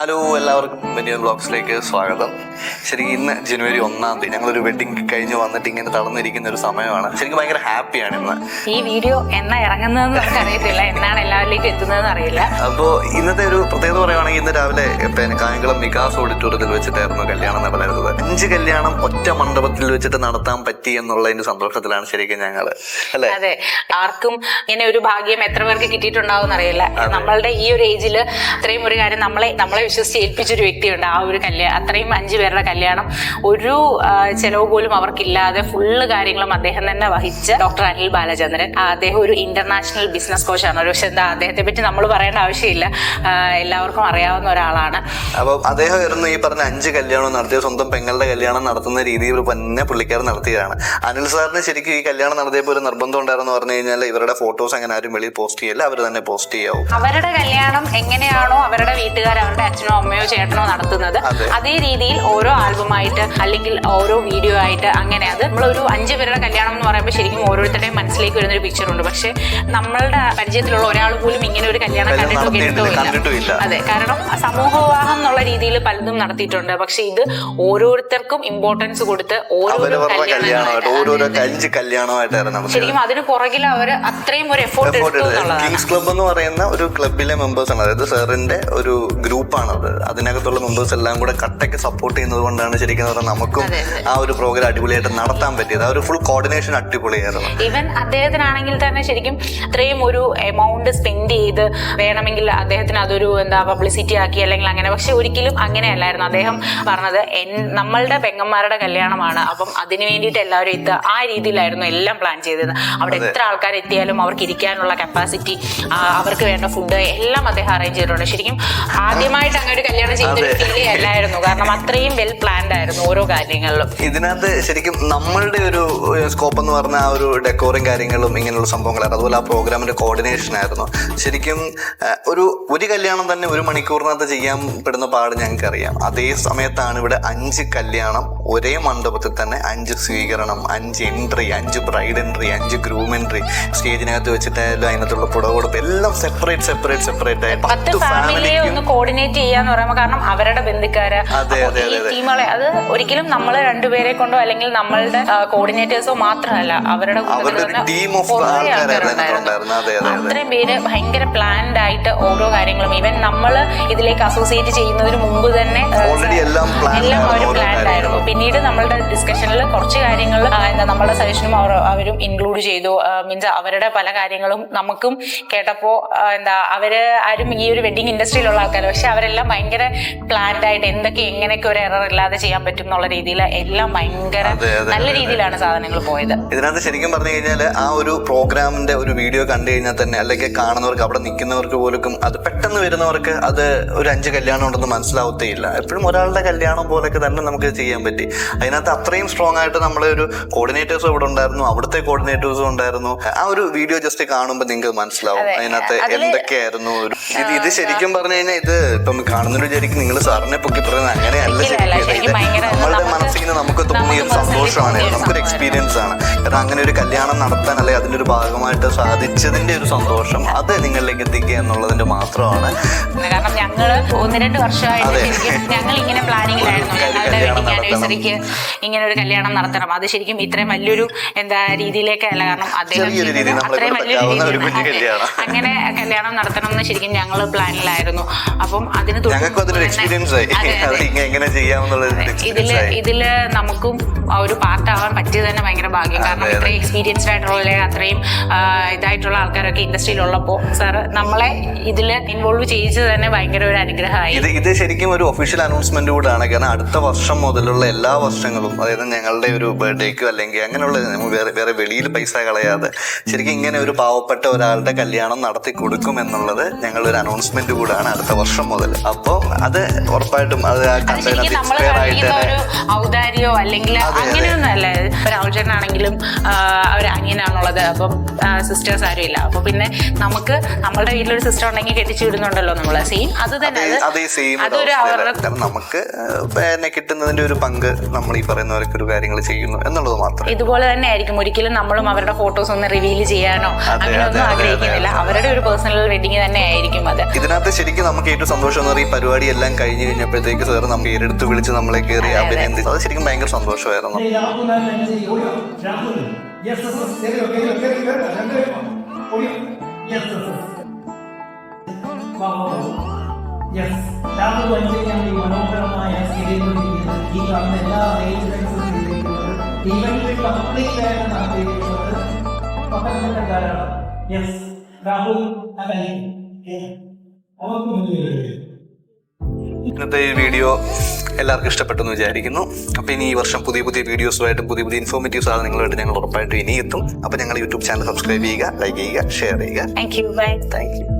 Hello എല്ലാവർക്കും വലിയ ബ്ലോഗ്സിലേക്ക് സ്വാഗതം. ശരിക്കും ഇന്ന് ജനുവരി ഒന്നാം തീയതി. ഞങ്ങളൊരു വെഡിങ് കഴിഞ്ഞ് വന്നിട്ട് ഇങ്ങനെ തളർന്നിരിക്കുന്ന ഒരു സമയമാണ്. ശരിക്കും ഭയങ്കര ഹാപ്പിയാണ് ഇന്ന്. ഈ വീഡിയോ എന്നാ ഇറങ്ങുന്നതെന്ന് നമുക്ക് അറിയത്തില്ല. എന്നാണ് എല്ലാവരിലേക്കും എത്തുന്നതെന്ന് അറിയില്ല. അപ്പോൾ ഇന്നത്തെ ഒരു പ്രത്യേകത പറയുകയാണെങ്കിൽ ഇന്ന് രാവിലെ പിന്നെ കായംകുളം വികാസ് ഓഡിറ്റോറിയത്തിൽ വെച്ചിട്ടായിരുന്നു കല്യാണം നടന്നിരുന്നത് അഞ്ച് കല്യാണം ഒറ്റ മണ്ഡപത്തിൽ വെച്ചിട്ട് നടത്താൻ പറ്റി എന്നുള്ളതിന്റെ സന്തോഷത്തിലാണ് ശരിക്കും ഞങ്ങൾ അല്ലേ? അതെ. ആർക്കും ഇങ്ങനെ ഒരു ഭാഗ്യം എത്ര പേർക്ക് കിട്ടിയിട്ടുണ്ടാവും അറിയില്ല നമ്മളുടെ ഈ ഒരു ഏജിൽ ഇത്രയും ഒരു കാര്യം നമ്മളെ നമ്മളെ വിശ്വസിച്ച് ഏൽപ്പിച്ചൊരു വ്യക്തിയുണ്ട്. ആ ഒരു കല്യാണം അത്രയും അഞ്ചു പേരുടെ കല്യാണം ഒരു ചെലവ് പോലും അവർക്കില്ലാതെ ഫുള്ള് കാര്യങ്ങളും അദ്ദേഹം തന്നെ വഹിച്ച ഡോക്ടർ അനിൽ ബാലചന്ദ്രൻ. അദ്ദേഹം ഒരു ഇന്റർനാഷണൽ ബിസിനസ് കോച്ചാണ് ഒരു പക്ഷെ എന്താ അദ്ദേഹത്തെ പറ്റി നമ്മൾ പറയേണ്ട ആവശ്യമില്ല. എല്ലാവർക്കും അറിയാവുന്ന ഒരാളാണ്. അപ്പൊ അദ്ദേഹം ഈ പറഞ്ഞ അഞ്ച് കല്യാണം നടത്തിയ സ്വന്തം പെങ്ങളുടെ കല്യാണം നടത്തുന്ന രീതിയിൽ തന്നെ പുള്ളിക്കാരൻ നടത്തിയതാണ്. അനിൽ സാറിന് ശരിക്കും ഈ കല്യാണം നടത്തിയപ്പോൾ ഒരു നിർബന്ധം ഉണ്ടായിരുന്നു പറഞ്ഞു കഴിഞ്ഞാൽ ഇവരുടെ ഫോട്ടോസ് അങ്ങനെ ആരും വെളിയിൽ പോസ്റ്റ് ചെയ്യല്ല അവർ തന്നെ പോസ്റ്റ് ചെയ്യാവും. അവരുടെ കല്യാണം എങ്ങനെയാണോ അവരുടെ വീട്ടുകാർ അവരുടെ അച്ഛനോ അമ്മയോ ചേട്ടനോ നടത്തുന്നത്. അതേ. രീതിയിൽ ഓരോ ആൽബമായിട്ട് അല്ലെങ്കിൽ ഓരോ വീഡിയോ ആയിട്ട് അങ്ങനെ അത് നമ്മളൊരു അഞ്ച് പേരുടെ കല്യാണം എന്ന് പറയുമ്പോൾ ശരിക്കും ഓരോരുത്തരുടെയും മനസ്സിലേക്ക് വരുന്ന ഒരു പിക്ചർ ഉണ്ട്. പക്ഷെ നമ്മളുടെ പരിചയത്തിലുള്ള ഒരാൾ പോലും ഇങ്ങനെ ഒരു കല്യാണം കണ്ടിട്ടോ അതെ കാരണം സമൂഹ വിവാഹം എന്നുള്ള രീതിയിൽ പലതും നടത്തിയിട്ടുണ്ട്. പക്ഷെ ഇത് ഓരോരുത്തർക്കും ഇമ്പോർട്ടൻസ് കൊടുത്ത് ഓരോ അവരവരുടെ കല്യാണമായിട്ട് ഓരോരോ അഞ്ച് കല്യാണമായിട്ടായിരുന്നു നടത്തിയത് ശരിക്കും അതിന് പുറകിൽ അവർ അത്രയും ഒരു എഫോർട്ട് എടുത്തു ക്ലബ് എന്ന് പറയുന്ന ഒരു ക്ലബിലെ മെമ്പേഴ്സ് ആണ്. അതായത് സാറിന്റെ ഒരു ഗ്രൂപ്പാണത് അതിനകത്തുള്ള മെമ്പേഴ്സ് എല്ലാം കൂടെ കട്ടയ്ക്ക് സപ്പോർട്ട് ചെയ്യുന്നത് കൊണ്ടാണ് ശരിക്കും പറഞ്ഞാൽ നമുക്കും അതെ, അതെ. ആ ഒരു പ്രോഗ്രാം അടിപൊളിയായിട്ട് നടത്താൻ പറ്റിയത്. ആ ഒരു ഫുൾ കോർഡിനേഷൻ അടിപൊളിയായിരുന്നു. ഈവൻ അദ്ദേഹത്തിനാണെങ്കിൽ തന്നെ ശരിക്കും അത്രയും ഒരു എമൗണ്ട് സ്പെൻഡ് ചെയ്ത് വേണമെങ്കിൽ അദ്ദേഹത്തിന് അതൊരു എന്താ പബ്ലിസിറ്റി ആക്കി അല്ലെങ്കിൽ അങ്ങനെ. പക്ഷെ ഒരിക്കലും അങ്ങനെയല്ലായിരുന്നു അദ്ദേഹം പറഞ്ഞത് നമ്മളുടെ പെങ്ങന്മാരുടെ കല്യാണമാണ്. അപ്പം അതിന് വേണ്ടിയിട്ട് എല്ലാവരും എത്തുക ആ രീതിയിലായിരുന്നു എല്ലാം പ്ലാൻ ചെയ്തത്. അവിടെ എത്ര ആൾക്കാർ എത്തിയാലും അവർക്ക് ഇരിക്കാനുള്ള കപ്പാസിറ്റി അവർക്ക് വേണ്ട ഫുഡ് എല്ലാം അദ്ദേഹം അറേഞ്ച് ചെയ്തിട്ടുണ്ട്. ശരിക്കും ആദ്യമായിട്ട് അങ്ങനെ ഒരു കല്യാണം അല്ലായിരുന്നു. കാരണം അത്രയും വെൽ പ്ലാൻഡ് ആയിരുന്നു ഓരോ കാര്യങ്ങളിലും. ഇതിനകത്ത് ശരിക്കും നമ്മളുടെ ഒരു സ്കോപ്പ് എന്ന് പറഞ്ഞ ആ ഒരു ഡെക്കോറും കാര്യങ്ങളും ഇങ്ങനെയുള്ള സംഭവങ്ങളായിരുന്നു. അതുപോലെ ആ പ്രോഗ്രാമിന്റെ കോർഡിനേഷൻ ആയിരുന്നു. ശരിക്കും ഒരു ഒരു കല്യാണം തന്നെ ഒരു മണിക്കൂറിനകത്ത് ചെയ്യാൻ പെടുന്ന പാട് ഞങ്ങൾക്ക് അറിയാം അതേ സമയത്താണ് ഇവിടെ അഞ്ച് കല്യാണം ഒരേ മണ്ഡപത്തിൽ തന്നെ അഞ്ച് സ്വീകരണം അഞ്ച് എൻട്രി അഞ്ച് ബ്രൈഡ് എൻട്രി അഞ്ച് ഗ്രൂം എൻട്രി സ്റ്റേജിനകത്ത് വെച്ചിട്ടായാലും അതിനകത്തുള്ള പുടവെടുപ്പ് എല്ലാം സെപ്പറേറ്റ് സെപ്പറേറ്റ് സെപ്പറേറ്റ് ആയിട്ട് പത്ത് ഫാമിലി ഫാമിലിയെ ഒന്ന് കോർഡിനേറ്റ് ചെയ്യാന്ന് പറയുമ്പോൾ കാരണം അവരുടെ ബന്ധുക്കാര്. ടീമുകളെ അത് ഒരിക്കലും നമ്മൾ രണ്ടുപേരെ കൊണ്ടോ അല്ലെങ്കിൽ നമ്മളുടെ കോർഡിനേറ്റേഴ്സോ മാത്രമല്ല അവരുടെ. അത്രയും പേര് ഭയങ്കര പ്ലാൻഡ് ആയിട്ട് ഓരോ കാര്യങ്ങളും. ഈവൻ നമ്മൾ ഇതിലേക്ക് അസോസിയേറ്റ് ചെയ്യുന്നതിന് മുമ്പ് തന്നെ എല്ലാം അവർ പ്ലാൻഡ് ആയിരുന്നു പിന്നീട് നമ്മളുടെ ഡിസ്കഷനിൽ കുറച്ച് കാര്യങ്ങൾ എന്താ നമ്മളുടെ സജഷനും അവർ അവരും ഇൻക്ലൂഡ് ചെയ്തു. മീൻസ് അവരുടെ പല കാര്യങ്ങളും നമുക്കും കേട്ടപ്പോ എന്താ അവർ ആരും ഈ ഒരു വെഡിങ് ഇൻഡസ്ട്രിയിലുള്ള ആൾക്കാർ പക്ഷെ അവരെല്ലാം ഭയങ്കര പ്ലാൻഡ് ആയിട്ട് എന്തൊക്കെ എങ്ങനെയൊക്കെ ഒരു എറർ ഇല്ലാതെ ചെയ്യാൻ പറ്റും എന്നുള്ള രീതിയിൽ എല്ലാം ഭയങ്കര നല്ല രീതിയിലാണ് സാധനങ്ങൾ പോയത്. ഇതിനകത്ത് ശരിക്കും പറഞ്ഞു കഴിഞ്ഞാൽ ആ ഒരു പ്രോഗ്രാമിന്റെ ഒരു വീഡിയോ കണ്ടു കഴിഞ്ഞാൽ തന്നെ അല്ലെങ്കിൽ കാണുന്നവർക്ക് അവിടെ നിൽക്കുന്നവർക്ക് പോലും അത് പെട്ടെന്ന് വരുന്നവർക്ക് അത് ഒരു അഞ്ച് കല്യാണം ഉണ്ടെന്ന് മനസ്സിലാവത്തേയില്ല. എപ്പോഴും ഒരാളുടെ കല്യാണം പോലൊക്കെ തന്നെ നമുക്ക് ചെയ്യാൻ പറ്റി. അതിനകത്ത് അത്രയും സ്ട്രോങ് ആയിട്ട് നമ്മളെ ഒരു കോർഡിനേറ്റേഴ്സ് ഇവിടെ ഉണ്ടായിരുന്നു അവിടുത്തെ കോർഡിനേറ്റേഴ്സും ഉണ്ടായിരുന്നു. ആ ഒരു വീഡിയോ ജസ്റ്റ് കാണുമ്പോൾ നിങ്ങൾക്ക് മനസ്സിലാവും അതെ. അതിനകത്ത് എന്തൊക്കെയായിരുന്നു ഇത് ശരിക്കും പറഞ്ഞു കഴിഞ്ഞാൽ ഇത് ഇപ്പം കാണുന്നൊരു വിചാരിക്കും നിങ്ങൾ സാറിനെ പൊക്കി പറയുന്നത് അങ്ങനെയല്ല നമ്മളുടെ മനസ്സിൽ നിന്ന് നമുക്ക് തോന്നിയ ഒരു സന്തോഷമാണ്. നമുക്കൊരു എക്സ്പീരിയൻസ് ആണ്. കാരണം അങ്ങനെ ഒരു കല്യാണം നടത്താൻ അല്ലെ അതിന്റെ ഒരു ഭാഗമായിട്ട് സാധിച്ചതിന്റെ ഒരു സന്തോഷം അത് നിങ്ങളിലേക്ക് എത്തിക്കുക എന്നുള്ളതിന്റെ മാത്രമാണ്. കാരണം ഞങ്ങൾ ഒന്ന് രണ്ട് വർഷമായിട്ട് ഞങ്ങൾ ഇങ്ങനെ പ്ലാനിങ്ങിലായിരുന്നു ഒരു ഞങ്ങളുടെ കല്യാണം വെഡിങ് നടത്തണം. ആനിവേഴ്സറിക്ക് ഇങ്ങനെ ഒരു കല്യാണം നടത്തണം. അത് ശരിക്കും ഇത്രയും വലിയൊരു എന്താ രീതിയിലേക്കല്ല. കാരണം അദ്ദേഹം അത്രയും വലിയൊരു. അങ്ങനെ കല്യാണം നടത്തണം എന്ന് ശരിക്കും ഞങ്ങൾ പ്ലാനിലായിരുന്നു അപ്പം അതിന് എക്സ്പീരിയൻസ് ആയി. എങ്ങനെ ചെയ്യാമെന്നുള്ളത് ഇതിൽ ഇതിൽ നമുക്കും ആ ഒരു പാർട്ടാവാൻ പറ്റിയത് തന്നെ ഭയങ്കര ഭാഗ്യം. കാരണം. ഇത്രയും എക്സ്പീരിയൻസ്ഡ് ആയിട്ടുള്ള അത്രയും ഇതായിട്ടുള്ള ആൾക്കാരൊക്കെ ഇൻഡസ്ട്രിയിലുള്ളപ്പോൾ സാറ് നമ്മളെ ഇതിൽ ഇൻവോൾവ് ചെയ്യിച്ചത് തന്നെ ഭയങ്കര ഒരു അനുഗ്രഹമായി. ഇത് ഇത് ശരിക്കും ഒരു ഒഫീഷ്യൽ അനൗൺസ്മെന്റ് കൂടാണ്. കാരണം അടുത്ത വർഷം മുതലുള്ള എല്ലാ വർഷങ്ങളും അതായത് ഞങ്ങളുടെ ഒരു ബർത്ത്ഡേക്കോ അല്ലെങ്കിൽ അങ്ങനെയുള്ള വേറെ വേറെ വെളിയിൽ പൈസ കളയാതെ ശരിക്കും ഇങ്ങനെ ഒരു പാവപ്പെട്ട ഒരാളുടെ കല്യാണം നടത്തി കൊടുക്കും എന്നുള്ളത് ഞങ്ങളൊരു ഒരു അനൗൺസ്മെന്റ് കൂടാണ് അടുത്ത വർഷം മുതൽ അപ്പോൾ അത് ഉറപ്പായിട്ടും അത് ആ കണ്ടതിനകത്ത് ഇൻസ്പയർ ആയിട്ട് തന്നെ ഔദാര്യോ അല്ലെങ്കിൽ അതെ, രാഹുൽ ചേട്ടനാണെങ്കിലും ഒരു അനിയനാണുള്ളത്. അപ്പം സിസ്റ്റേഴ്സ് ആരും ഇല്ല. അപ്പൊ പിന്നെ നമുക്ക് നമ്മുടെ വീട്ടിലൊരു സിസ്റ്റർ ഉണ്ടെങ്കിൽ കെട്ടിച്ചു വിടുന്നുണ്ടല്ലോ നമ്മൾ. സെയിം അത് തന്നെ. അതേ- സെയിം അതൊരു അവരുടെ കാരണം നമുക്ക് പിന്നെ കിട്ടുന്നതിന്റെ ഒരു പങ്ക് നമ്മൾ ഈ പറയുന്നവർക്ക് ഒരു കാര്യങ്ങൾ ചെയ്യുന്നു എന്നുള്ളത് മാത്രം ഇതുപോലെ തന്നെ ആയിരിക്കും. ഒരിക്കലും നമ്മളും അവരുടെ ഫോട്ടോസ് ഒന്ന് റിവീൽ ചെയ്യാനോ അങ്ങനെ അങ്ങനെയൊന്നും ആഗ്രഹിക്കുന്നില്ല. അവരുടെ ഒരു പേഴ്സണൽ വെഡിങ് തന്നെ ആയിരിക്കും അത്. ഇതിനകത്ത് ശരിക്കും നമുക്ക് ഏറ്റവും സന്തോഷം പറഞ്ഞ ഈ പരിപാടി എല്ലാം കഴിഞ്ഞു കഴിഞ്ഞപ്പോഴത്തേക്ക് സാർ നമ്മൾ പേരെടുത്ത് വിളിച്ച് നമ്മളെ കയറി അഭിനന്ദിച്ചു. അത് ശരിക്കും ഭയങ്കര സന്തോഷമായിരുന്നു. യെസ് രാഹുൽ വഞ്ചിയാണ് ഈ മനോഹരമായ സ്റ്റേഡിയത്തിൽ ഈ കാണുന്ന എല്ലാ അറേഞ്ച്മെന്റ്സും ചെയ്തിരിക്കുന്നത് ഇവന്റ് കംപ്ലീറ്റ് ആയിട്ട് നടത്തിയിരിക്കുന്നത് പത്തനംതിട്ടക്കാരാണ്. യെസ് രാഹുൽ അതെ അവർക്ക് മുന്നിൽ ഇന്നത്തെ ഈ വീഡിയോ എല്ലാവർക്കും ഇഷ്ടപ്പെട്ടെന്ന് വിചാരിക്കുന്നു. അപ്പോൾ ഇനി ഈ വർഷം പുതിയ പുതിയ വീഡിയോസുമായിട്ടും പുതിയ പുതിയ ഇൻഫോർമേറ്റീവ് സാധനങ്ങളുമായിട്ട് ഞങ്ങൾ ഉറപ്പായിട്ടും ഇനി എത്തും അപ്പോൾ ഞങ്ങൾ യൂട്യൂബ് ചാനൽ സബ്സ്ക്രൈബ് ചെയ്യുക ലൈക്ക് ചെയ്യുക ഷെയർ ചെയ്യുക. Thank you bye thank you